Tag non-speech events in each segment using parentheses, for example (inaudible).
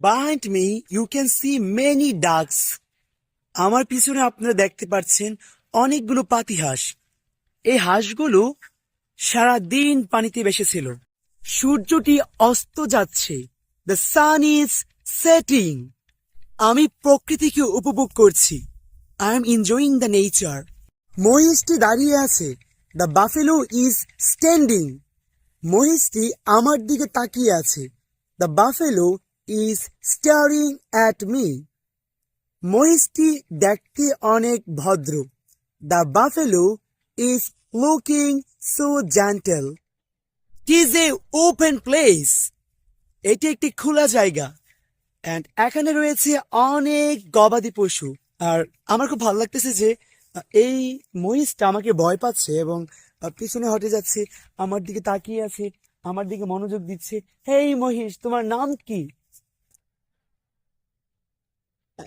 Behind me, you can see many ducks. আমার পিছনে আপনারা দেখতে পাচ্ছেন অনেকগুলো পাতি হাঁস। এই হাঁসগুলো সারা দিন পানিতে বেসেছিল সূর্যটি অস্ত যাচ্ছে। দ্য সান ইজ সেটিং আমি প্রকৃতিকে উপভোগ করছি। I am enjoying the nature মহিষটি দাঁড়িয়ে আছে। দ্য বাফেলো ইজ স্ট্যান্ডিং মহিষটি আমার দিকে তাকিয়ে আছে। The buffalo is staring at me মহিষটি দেখতে অনেক ভদ্র। The buffalo is looking so gentle is a open place এটি একটি খোলা জায়গা। অ্যান্ড এখানে রয়েছে অনেক গবাদি পশু। আর আমার খুব ভালো লাগতেছে যে এই মহিষটা আমাকে ভয় পাচ্ছে এবং পিছনে হটে যাচ্ছে, আমার দিকে তাকিয়ে আছে, আমার দিকে মনোযোগ দিচ্ছে। হেই মহিষ, তোমার নাম কি?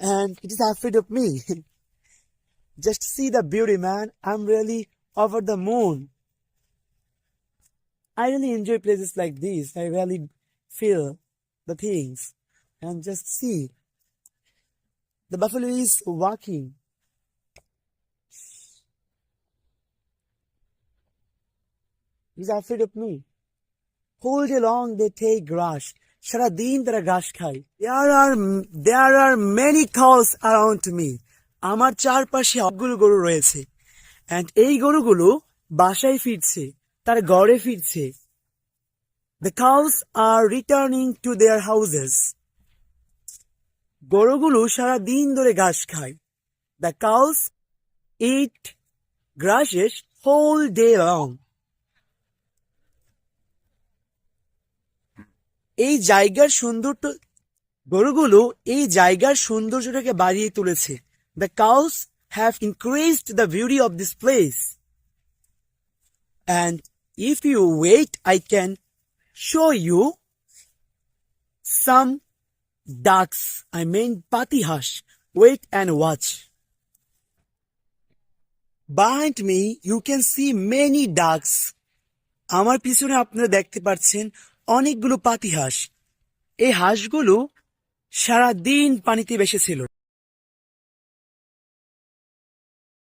And it is afraid of me. (laughs) Just see the beauty, man. I'm really over the moon. I really enjoy places like these. I really feel the things and just see. The buffalo is walking. He's afraid of me. Whole day long they take grass. সারাদিন তারা ঘাস খায়। There are there are many cows around me আমার চারপাশে অগুলো গরু রয়েছে। And এই গরুগুলো বাসায় ফিরছে, তার গড়ে ফিরছে। The cows are returning to their houses গরুগুলো সারাদিন ধরে ঘাস খায়। The cows eat grasses whole day long এই জায়গার সৌন্দর্য গরুগুলো এই জায়গার সৌন্দর্যটাকে বাড়িয়ে তুলেছে। The cows have increased the beauty of this place and if you wait I can show you some ducks I mean পাতি হাঁস wait and watch Behind me, you can see many ducks. আমার পিছনে আপনারা দেখতে পাচ্ছেন অনেকগুলো পাতি হাঁস। এই হাঁসগুলো সারা দিন পানিতে বেসেছিল